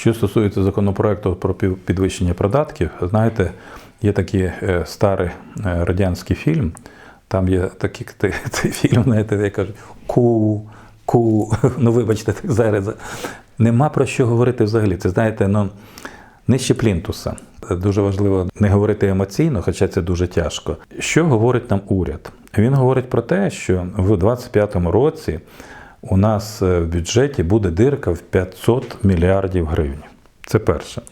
Що стосується законопроекту про підвищення податків, знаєте, є такий е, старий е, радянський фільм. Там є такий цей, фільм, знаєте, де кажуть ку, ку. Ну, вибачте, так зараз. Нема про що говорити взагалі. Це знаєте, ну нижче плінтуса. Дуже важливо не говорити емоційно, хоча це дуже тяжко. Що говорить нам уряд? Він говорить про те, що в 2025 році у нас е, в бюджеті буде дирка в 500 мільярдів гривень. Це перше.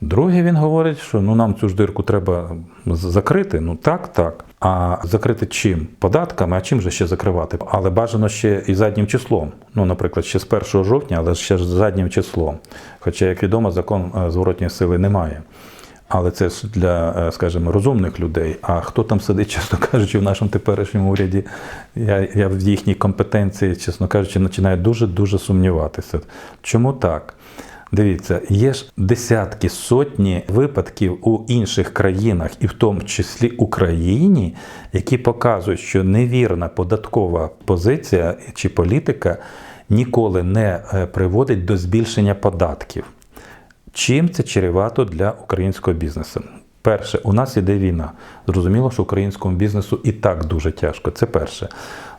Друге, він говорить, що ну нам цю ж дирку треба закрити. Ну так, так. А закрити чим? Податками, а чим же ще закривати? Але бажано ще і заднім числом. Ну, наприклад, ще з 1 жовтня, але ще ж заднім числом. Хоча, як відомо, закон е, зворотньої сили немає. Але це ж для, е, скажімо, розумних людей. А хто там сидить, чесно кажучи, в нашому теперішньому уряді, я, я в їхній компетенції, чесно кажучи, починаю дуже-дуже сумніватися. Чому так? Дивіться, є ж десятки, сотні випадків у інших країнах, і в тому числі Україні, які показують, що невірна податкова позиція чи політика ніколи не е, приводить до збільшення податків. Чим це чревато для українського бізнесу? Перше, у нас іде війна. Зрозуміло, що українському бізнесу і так дуже тяжко. Це перше.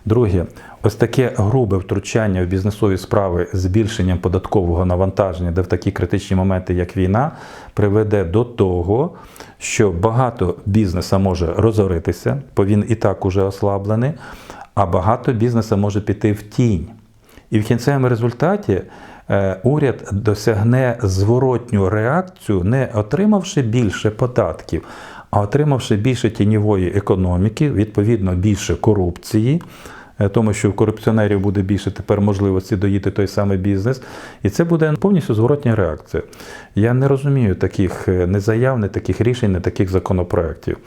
Друге, ось таке грубе втручання в бізнесові справи з збільшенням податкового навантаження, де в такі критичні моменти, як війна, приведе до того, що багато бізнесу може розоритися, бо він і так уже ослаблений, а багато бізнесу може піти в тінь. І в кінцевому результаті уряд досягне зворотню реакцію, не отримавши більше податків, а отримавши більше тіньової економіки, відповідно більше корупції. е, Тому що в корупціонерів буде більше тепер можливості доїти той самий бізнес, і це буде повністю зворотня реакція. Я не розумію таких е, не не таких рішень, не таких законопроєктів.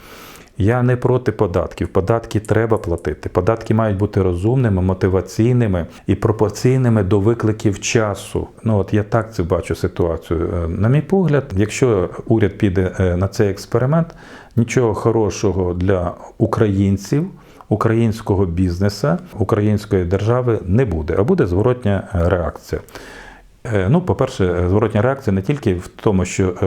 Я не проти податків. Податки треба платити. Податки мають бути розумними, мотиваційними і пропорційними до викликів часу. Ну от я так це бачу ситуацію. Е, На мій погляд, якщо уряд піде е, на цей експеримент, нічого хорошого для українців. Українського бізнеса, української держави не буде, а буде зворотня реакція. Е, Ну, по-перше, е, зворотня реакція не тільки в тому, що е,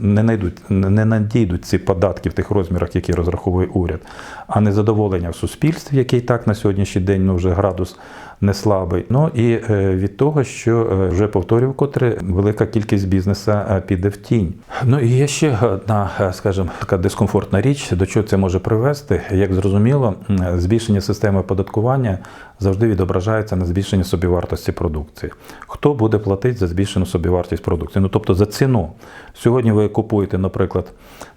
не найдуть, не надійдуть ці податки в тих розмірах, які розраховує уряд, а незадоволення в суспільстві, який так на сьогоднішній день ну, вже градус не слабий. Ну і від того, що вже повторюю, котре велика кількість бізнесу е, піде в тінь. Ну і є ще одна, скажімо, така дискомфортна річ, до чого це може привести. Як зрозуміло, збільшення системи оподаткування завжди відображається на збільшенні собівартості продукції. Хто буде платити за збільшену собівартість продукції? Ну тобто за ціну. Сьогодні ви купуєте, наприклад,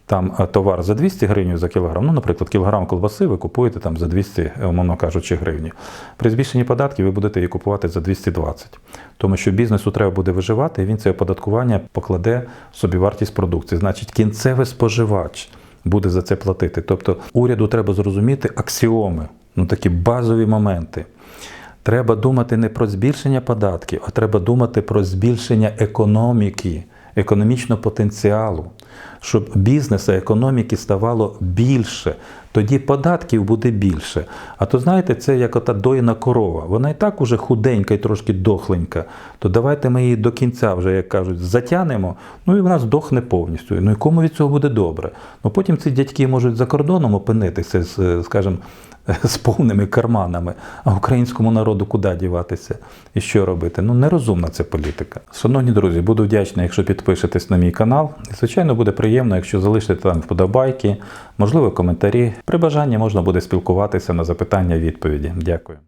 там е, товар за 200 гривень за кілограм. Ну, наприклад, кілограм колбаси ви купуєте там за 200, умовно кажучи, гривні. При збільшенні податків ви будете її купувати за 220. Тому що бізнесу треба буде виживати, і він це оподаткування покладе в собівартість продукції. Значить, кінцевий споживач буде за це платити. Тобто уряду треба зрозуміти аксіоми, ну такі базові моменти. Треба думати не про збільшення податків, а треба думати про збільшення економіки, економічного потенціалу, щоб бізнесу, економіки ставало більше. Тоді податків буде більше. А то знаєте, це як ота доїна корова. Вона і так уже худенька і трошки дохленька. То давайте ми її до кінця вже, як кажуть, затянемо, ну і вона здохне повністю. Ну і кому від цього буде добре? Ну потім ці дядьки можуть за кордоном опинитися з, скажімо, з повними карманами, а українському народу куди діватися і що робити? Ну нерозумна це політика. Шановні друзі, буду вдячний, якщо підпишетесь на мій канал. І, звичайно, буде приємно, якщо залишите там вподобайки, можливо, коментарі. При бажанні можна буде спілкуватися на запитання відповіді. Дякую.